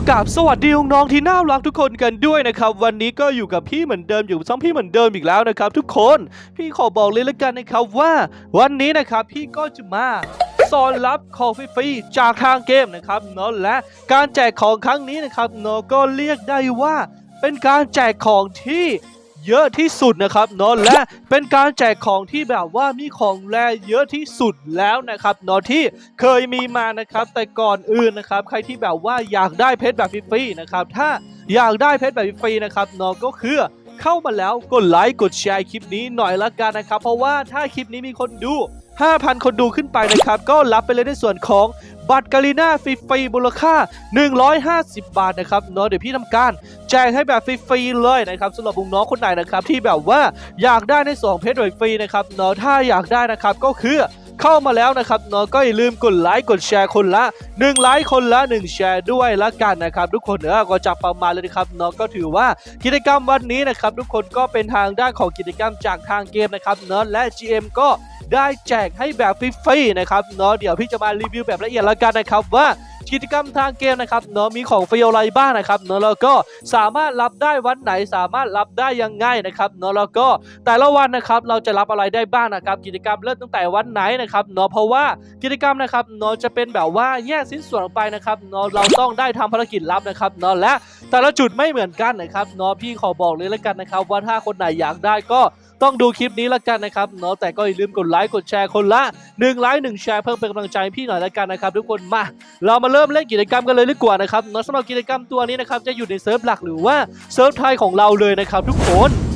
กับสวัสดีน้องๆที่น่ารักทุกคนกันด้วยนะครับ วันนี้ก็อยู่กับพี่เหมือนเดิมอยู่ซ้ำพี่เหมือนเดิมอีกแล้วนะครับ ทุกคนพี่ขอบอกเลยละกันนะครับว่า วันนี้นะครับพี่ก็จะมาสอนรับของฟรีๆจากทางเกมนะครับเนาะและการแจกของครั้งนี้นะครับเนาะก็เรียกได้ว่าเป็นการแจกของที่ เยอะที่สุดนะครับเนาะและเป็นการแจกของที่แบบว่ามีของแรเยอะที่สุดแล้วนะครับเนาะที่เคยมีมานะครับ แต่ก่อนอื่นนะครับ ใครที่แบบว่าอยากได้เพชรแบบฟรีๆนะครับ ถ้าอยากได้เพชรแบบฟรีๆนะครับเนาะก็คือเข้ามาแล้วกดไลค์กดแชร์คลิปนี้หน่อยละกันนะครับ เพราะว่าถ้าคลิปนี้มีคนดู 5,000 คนดูขึ้นไปนะครับ ก็รับไปเลยในส่วนของ บัตรกาลิน่าฟรีๆมูลค่า 150 บาทนะครับเนาะเดี๋ยวพี่ทำการแจกให้แบบฟรีๆเลยนะครับสำหรับน้องคนไหนนะครับที่แบบว่าอยากได้ในสองเพชรแบบฟรีนะครับเนาะถ้าอยากได้นะครับก็คือเข้ามาแล้วนะครับเนาะก็อย่าลืมกดไลค์กดแชร์คนละ1ไลค์คนละ 1 แชร์ด้วยละกันนะครับ ทุกคนเออก็จะประมาณเลยนะครับเนาะก็ถือว่ากิจกรรมวันนี้นะครับ ทุกคนก็เป็นทางด้านของกิจกรรมจากทางเกมนะครับเนาะและ GM ก็ ได้แจกให้แบบฟรีๆนะครับเนาะเดี๋ยวพี่จะมารีวิวแบบละเอียดละกันนะครับว่ากิจกรรมทางเกมนะครับเนาะมีของฟรีอะไรบ้างนะครับเนาะแล้วก็สามารถรับได้วันไหนสามารถรับได้ยังไงนะครับเนาะแล้วก็แต่ละวันนะครับเราจะรับอะไรได้บ้างนะครับ กิจกรรมเริ่มตั้งแต่วันไหนนะครับเนาะเพราะว่ากิจกรรมนะครับเนาะจะเป็นแบบว่าแยกสิ้นส่วนออกไปนะครับเนาะเราต้องได้ทำภารกิจลับนะครับเนาะและแต่ละจุดไม่เหมือนกันนะครับเนาะพี่ขอบอกเลยแล้วกันนะครับว่าถ้าคนไหนอยากได้ก็ ต้องดูคลิปนี้ละกันนะครับเนาะแต่ก็อย่าลืมกดไลค์กดแชร์คนละ1ไลค์1แชร์เพิ่มเป็นกำลังใจพี่หน่อยละกันนะครับทุกคนมาเรามาเริ่มเล่นกิจกรรมกันเลยดีกว่านะครับเนาะสำหรับกิจกรรมตัวนี้นะครับจะอยู่ในเซิร์ฟหลักหรือว่าเซิร์ฟไทยของเราเลยนะครับทุกคน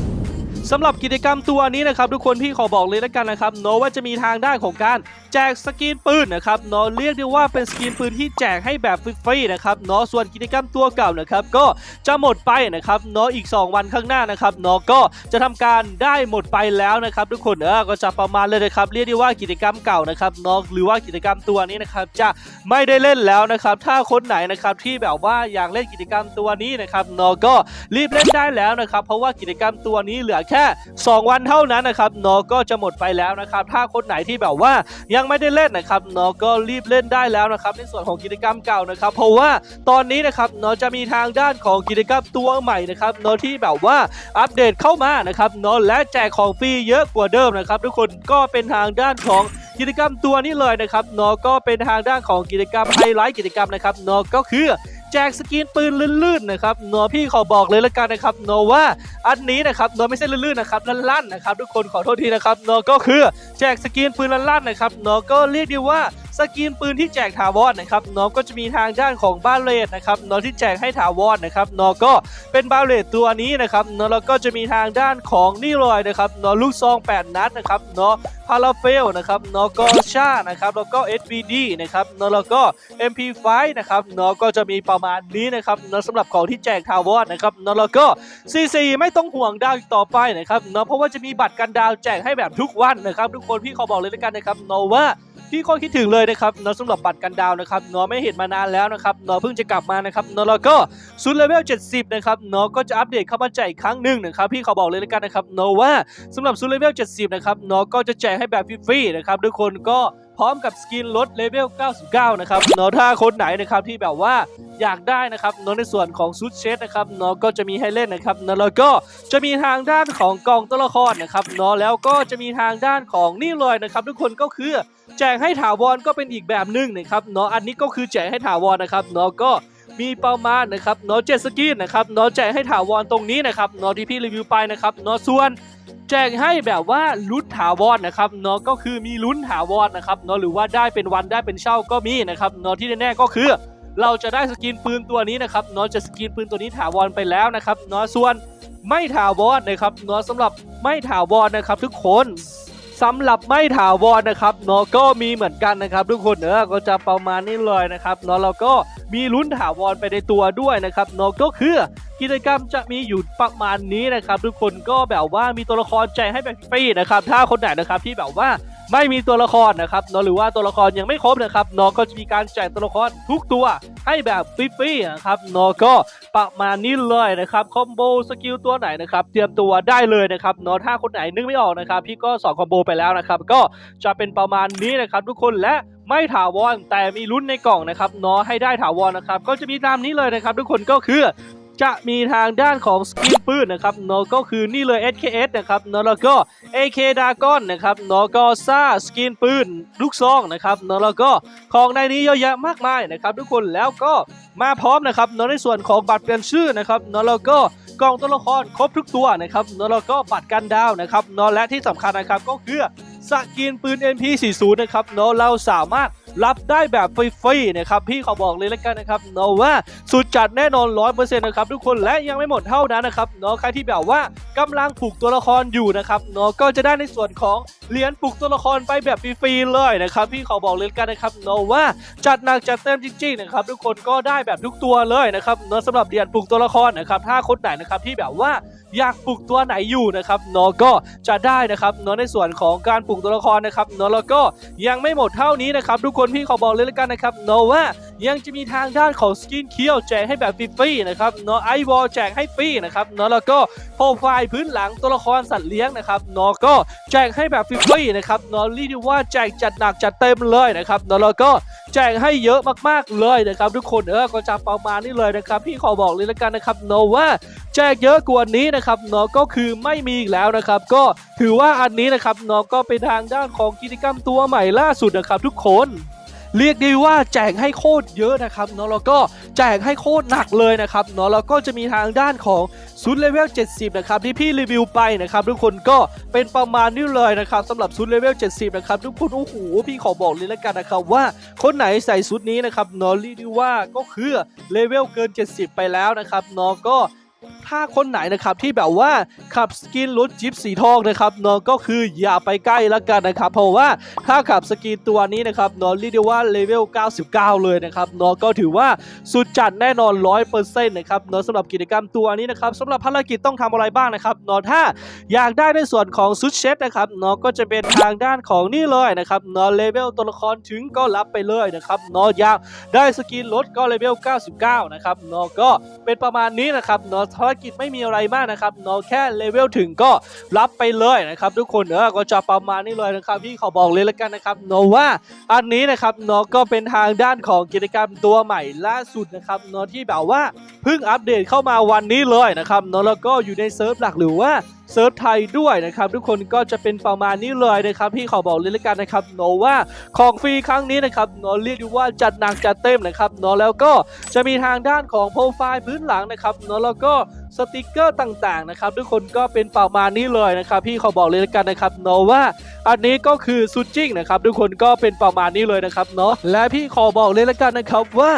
สำหรับกิจกรรมตัวนี้นะครับทุกคนพี่ขอบอกเลยแล้วกันนะครับเนาะว่าจะมีทางด้านของการแจกสกินปืนนะครับเนาะเรียกได้ว่าเป็นสกินปืนที่แจกให้แบบฟรีๆนะครับเนาะส่วนกิจกรรมตัวเก่านะครับก็จะหมดไปนะครับเนาะอีก 2 วันข้างหน้านะครับเนาะก็จะทำการได้หมดไปแล้วนะครับ ทุกคนเออก็จะประมาณเลยนะครับเรียกได้ว่ากิจกรรมเก่านะครับเนาะหรือว่ากิจกรรมตัวนี้นะครับจะไม่ได้เล่นแล้วนะครับถ้าคนไหนนะครับที่แบบว่าอยากเล่นกิจกรรมตัวนี้นะครับเนอะก็รีบเล่นได้แล้วนะครับเพราะว่ากิจกรรมตัวนี้เหลือแค่2 วันเท่านั้นนะครับเนอะก็จะหมดไปแล้วนะครับถ้าคนไหนที่แบบว่ายังไม่ได้เล่นนะครับเนอะก็รีบเล่นได้แล้วนะครับในส่วนของกิจกรรมเก่านะครับเพราะว่าตอนนี้นะครับเนอะจะมีทางด้านของกิจกรรมตัวใหม่นะครับเนอะที่แบบว่าอัปเดตเข้ามานะครับเนอะและแจกของฟรีเยอะกว่าเดิมนะครับทุกคนก็เป็นทางด้านของกิจกรรมตัวนี้เลยนะครับเนาะก็เป็นทางด้านของกิจกรรมไฮไลท์กิจกรรมนะครับเนาะก็คือ แจกสกินปืนลื่นๆนะครับเนาะพี่ขอบอกเลยละกันนะครับเนาะว่าอันนี้นะครับเนาะไม่ใช่ลื่นๆนะครับลั่นๆนะครับทุกคนขอโทษทีนะครับเนาะก็คือแจกสกินปืนลั่นๆนะครับเนาะก็เรียกได้ว่าสกินปืนที่แจกถาวรนะครับเนาะก็จะมีทางด้านของบ้าเลดนะครับเนาะที่แจกให้ถาวรนะครับเนาะก็เป็นบ้าเลดตัวนี้นะครับเนาะแล้วก็จะมีทางด้านของนี่เลยนะครับเนาะลูกซอง 8 นัดนะครับเนาะพาราเฟลนะครับเนาะก็ชานะครับแล้วก็ SVD นะครับเนาะแล้วก็ MP5 นะครับเนาะก็จะมีประมาณนี้นะครับเนาะสำหรับของที่แจกทาวอนนะครับเนาะแล้วก็ CC ไม่ต้องห่วงดาวอีกต่อไปนะครับเนาะเพราะว่าจะมีบัตรกันดาวแจกให้แบบทุกวันนะครับทุกคนพี่ขอบอกเลยแล้วกันนะครับเนาะว่า พี่ก็คิดถึงเลยนะครับเนาะสำหรับบัตรกันดาวนะครับเนาะไม่เห็นมานานแล้วนะครับเนาะเพิ่งจะกลับมานะครับเนาะแล้วก็ซุนเลเวล 70 นะครับเนาะก็จะอัปเดตเข้ามาแจกอีกครั้งหนึ่งนะครับพี่ขอบอกเลยแล้วกันนะครับเนาะว่าสำหรับซุนเลเวล 70 นะครับเนาะก็จะแจกให้แบบฟรีๆนะครับทุกคนก็พร้อมกับสกินลดเลเวล 99 นะครับเนาะถ้าคนไหนนะครับที่แบบว่าอยากได้นะครับเนาะในส่วนของซุดเชตนะครับเนาะก็จะมีให้เล่นนะครับเนาะแล้วก็จะมีทางด้านของกองตัวละครนะครับเนาะแล้วก็จะมีทางด้านของนี่เลยนะครับทุกคนก็คือ แจกให้ถาวรก็เป็นอีกแบบหนึ่งนะครับเนาะอันนี้ก็คือแจกให้ถาวรนะครับเนาะก็มีประมาณนะครับเนาะเจ็ดสกินนะครับเนาะแจกให้ถาวรตรงนี้นะครับเนาะที่พี่รีวิวไปนะครับเนาะส่วนแจกให้แบบว่าลุ้นถาวรนะครับเนาะก็คือมีลุ้นถาวรนะครับเนาะหรือว่าได้เป็นวันได้เป็นเช่าก็มีนะครับเนาะที่แน่ๆก็คือ เราจะได้สกินปืนตัวนี้นะครับเนาะจะสกินปืนตัวนี้ถาวรไปแล้วนะครับเนาะส่วนไม่ถาวรนะครับเนาะสำหรับไม่ถาวรนะครับทุกคน สำหรับไม่ถาวรนะครับเนาะก็มีเหมือนกันนะครับทุกคนเนอะก็จะประมาณนี้เลยนะครับเนาะเราก็มีลุ้นถาวรไปในตัวด้วยนะครับเนาะก็คือกิจกรรมจะมีอยู่ประมาณนี้นะครับ ทุกคนก็แบบว่ามีตัวละครแจกให้แบบฟรีนะครับถ้าคนไหนนะครับที่แบบว่า ไม่มีตัวละครนะครับเนาะหรือว่าตัวละครยังไม่ครบนะครับเนาะก็จะมีการแจกตัวละครทุกตัวให้แบบฟรีๆนะครับเนาะก็ประมาณนี้เลยนะครับคอมโบสกิลตัวไหนนะครับเตรียมตัวได้เลยนะครับเนาะถ้าคนไหนนึกไม่ออกนะครับพี่ก็สอนคอมโบไปแล้วนะครับก็จะเป็นประมาณนี้นะครับทุกคนและไม่ถาวรแต่มีลุ้นในกล่องนะครับเนาะให้ได้ถาวรนะครับก็จะมีตามนี้เลยนะครับ ทุกคนก็คือ จะมีทางด้านของสกินปืนนะครับเนาะก็คือนี่เลย SKS นะครับเนาะแล้วก็ AK d a g o n นะครับเนาะก็ซ่าสกินปืนลูกซองนะครับเนาะแล้วก็ของในนี้เยอะแยะมากมายนะครับทุกคนแล้วก็มาพร้อมนะครับเนาะในส่วนของบัตรเปลี่ยนชื่อนะครับเนาะแล้วก็กล่องตัวละครครบทุกตัวนะครับเนาะแล้วก็บัตรกันดาวนะครับเนาะและที่สำคัญนะครับก็คือสกินปืน MP40 นะครับเนาะเราสามารถ รับได้แบบฟรีๆนะครับพี่ขอบอกเลยแล้วกันนะครับเนาะว่าสุดจัดแน่นอน 100%นะครับทุกคนและยังไม่หมดเท่านั้นนะครับเนาะใครที่แบบว่ากำลังปลูกตัวละครอยู่นะครับเนาะก็จะได้ในส่วนของเหรียญปลูกตัวละครไปแบบฟรีๆเลยนะครับพี่ขอบอกเลยกันนะครับเนาะว่าจัดหนักจัดเต็มจริงๆนะครับทุกคนก็ได้แบบทุกตัวเลยนะครับเนาะสำหรับเหรียญปลูกตัวละครนะครับถ้าคนไหนนะครับที่แบบว่าอยากปลูกตัวไหนอยู่นะครับเนาะก็จะได้นะครับเนาะในส่วนของการปลูกตัวละครนะครับเนาะแล้วก็ยังไม่หมดเท่านี้นะครับทุกคนพี่ขอบอกเลยกันนะครับเนาะว่ายังจะมีทางด้านของสกินเคียวแจกให้แบบฟรีๆนะครับเนาะไอวอลแจกให้ฟรีนะครับเนาะแล้วก็โปรไฟล์พื้นหลังตัวละครสัตว์เลี้ยงนะครับเนาะก็แจกให้แบบฟรีๆนะครับเนาะเรียกได้ว่าแจกจัดหนักจัดเต็มเลยนะครับเนาะแล้วก็แจกให้เยอะมากๆเลยนะครับ ทุกคนเออก็จะประมาณนี้เลยนะครับ พี่ขอบอกเลยแล้วกันนะครับเนาะว่าแจกเยอะกว่านี้นะครับเนาะก็คือไม่มีอีกแล้วนะครับ ก็ถือว่าอันนี้นะครับเนาะก็เป็นทางด้านของกิจกรรมตัวใหม่ล่าสุดนะครับ ทุกคน เรียกได้ว่าแจกให้โคตรเยอะนะครับเนาะแล้วก็แจกให้โคตรหนักเลยนะครับเนาะแล้วก็จะมีทางด้านของซุดเลเวล 70 นะครับที่พี่รีวิวไปนะครับทุกคนก็เป็นประมาณนี้เลยนะครับสำหรับซุดเลเวล 70 นะครับทุกคนโอ้โหพี่ขอบอกเลยล้วกันนะครับว่าคนไหนใส่ซุดนี้นะครับเนาะเรียกได้ว่าก็คือเลเวลเกิน 70 ไปแล้วนะครับเนาะก็ ถ้าคนไหนนะครับที่แบบว่าขับสกินรถจิ๊บสีทองนะครับเนาะก็คืออย่าไปใกล้แล้วกันนะครับ เพราะว่าถ้าขับสกินตัวนี้นะครับเนาะเรียกได้ว่าเลเวล 99 เลยนะครับเนาะก็ถือว่าสุดจัดแน่นอน 100%นะครับเนาะสำหรับกิจกรรมตัวนี้นะครับสำหรับภารกิจต้องทำอะไรบ้างนะครับเนาะถ้าอยากได้ในส่วนของซุดเชตนะครับเนาะก็จะเป็นทางด้านของนี่เลยนะครับเนาะเลเวลตัวละครถึงก็รับไปเลยนะครับเนาะอยากได้สกินรถก็เลเวล 99 นะครับเนาะก็เป็นประมาณนี้นะครับเนาะภากิจไม่มีอะไรมากนะครับเนาะแค่เลเวลถึงก็รับไปเลยนะครับ ทุกคนเออก็จะประมาณนี้เลยนะครับพี่ขอบอกเลยล้วกันนะครับเนาะว่าอันนี้นะครับเนาะก็เป็นทางด้านของกิจกรรมตัวใหม่ล่าสุดนะครับเนาะที่แบบว่าเพิ่งอัปเดตเข้ามาวันนี้เลยนะครับเนาะแล้วก็อยู่ในเซิร์ฟหลักหรือว่าเซิร์ฟไทยด้วยนะครับทุกคนก็จะเป็นประมาณนี้เลยนะครับพี่ขอบอกเลยล้วกันนะครับเนว่าของฟรีครั้งนี้นะครับเนเรียกว่าจัดหนักจัดเต็มนะครับเนแล้วก็จะมีทางด้านของโปรไฟล์พื้นหลังนะครับเนแล้วก็ สติกเกอร์ต่างๆนะครับทุกคนก็เป็นประมาณนี้เลยนะครับ พี่ขอบอกเลยละกันนะครับเนาะว่าอันนี้ก็คือสุดจริงนะครับทุกคนก็เป็นประมาณนี้เลยนะครับเนาะและพี่ขอบอกเลยละกันนะครับว่า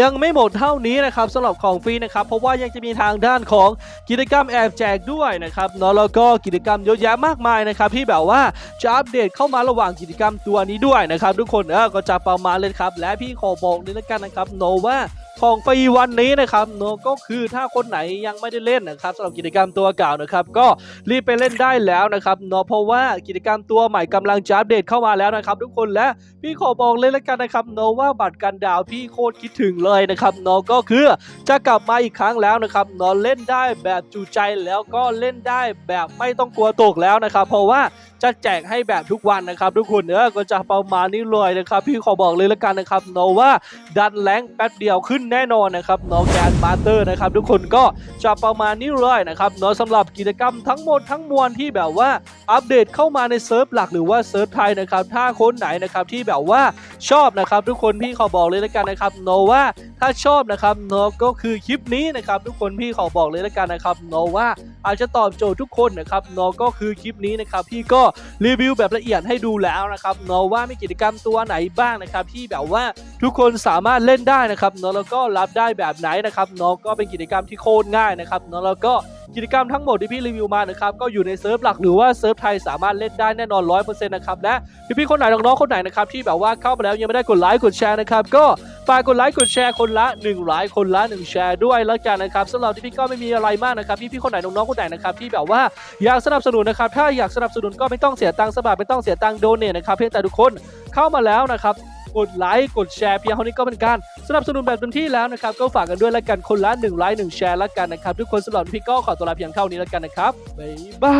ยังไม่หมดเท่านี้นะครับสำหรับของฟรีนะครับเพราะว่ายังจะมีทางด้านของกิจกรรมแอบแจกด้วยนะครับเนาะแล้วก็กิจกรรมเยอะแยะมากมายนะครับที่แบบว่าจะอัปเดตเข้ามาระหว่างกิจกรรมตัวนี้ด้วยนะครับทุกคนเออก็จะประมาณเลยครับและพี่ขอบอกเลยละกันนะครับเนาะว่า ของฟรีวันนี้นะครับเนอะก็คือถ้าคนไหนยังไม่ได้เล่นนะครับสำหรับกิจกรรมตัวเก่านะครับ ก็รีบไปเล่นได้แล้วนะครับเนอะเพราะว่ากิจกรรมตัวใหม่กำลังจะอัปเดตเข้ามาแล้วนะครับ ทุกคนและพี่ขอบอกเลยละกันนะครับเนอะว่าบัตรกันดาวพี่โคตรคิดถึงเลยนะครับเนอะก็คือจะกลับมาอีกครั้งแล้วนะครับเนอะเล่นได้แบบจูใจแล้วก็เล่นได้แบบไม่ต้องกลัวตกแล้วนะครับ เพราะว่า จะแจกให้แบบทุกวันนะครับทุกคนเออก็จะประมาณนี้เลยนะครับพี่ขอบอกเลยละกันนะครับเนว่าดันแรงแป๊บเดียวขึ้นแน่นอนนะครับเนแกนมาสเตอร์นะครับทุกคนก็จะประมาณนี้เลยนะครับเนาะสำหรับกิจกรรมทั้งหมดทั้งมวลที่แบบว่าอัปเดตเข้ามาในเซิร์ฟหลักหรือว่าเซิร์ฟไทยนะครับถ้าคนไหนนะครับที่แบบว่าชอบนะครับทุกคนพี่ขอบอกเลยละกันนะครับเนว่าถ้าชอบนะครับเนก็คือคลิปนี้นะครับทุกคนพี่ขอบอกเลยละกันนะครับเนว่าอาจจะตอบโจทย์ทุกคนนะครับเนก็คือคลิปนี้นะครับพี่ก็รีวิวแบบละเอียดให้ดูแล้วนะครับเนาะว่ามีกิจกรรมตัวไหนบ้างนะครับที่แบบว่าทุกคนสามารถเล่นได้นะครับเนาะแล้วก็รับได้แบบไหนนะครับเนาะก็เป็นกิจกรรมที่โคตรง่ายนะครับเนาะแล้วก็ กิจกรรมทั้งหมดที่พี่รีวิวมานะครับก็อยู่ในเซิร์ฟหลักหรือว่าเซิร์ฟไทยสามารถเล่นได้แน่นอน100%นะครับและพี่ๆคนไหนน้องๆคนไหนนะครับที่แบบว่าเข้ามาแล้วยังไม่ได้กดไลค์กดแชร์นะครับก็ฝากกดไลค์กดแชร์คนละ1ไลค์คนละ1แชร์ด้วยแล้วกันนะครับสำหรับที่พี่ก็ไม่มีอะไรมากนะครับพี่ๆคนไหนน้องๆคนไหนนะครับที่แบบว่าอยากสนับสนุนนะครับถ้าอยากสนับสนุนก็ไม่ต้องเสียตังค์สบายไม่ต้องเสียตังค์โดเนทนะครับเพียงแต่ทุกคนเข้ามาแล้วนะครับ กดไลค์กดแชร์เพียงเท่านี้ก็เป็นการสนับสนุนแบบเต็มที่แล้วนะครับ ก็ฝากกันด้วยแล้วกันคนละ1ไลค์1แชร์แล้วกันนะครับ ทุกคนสำหรับพี่ก็ขอตัวลาเพียงเท่านี้แล้วกันนะครับบ๊ายบา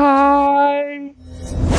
ย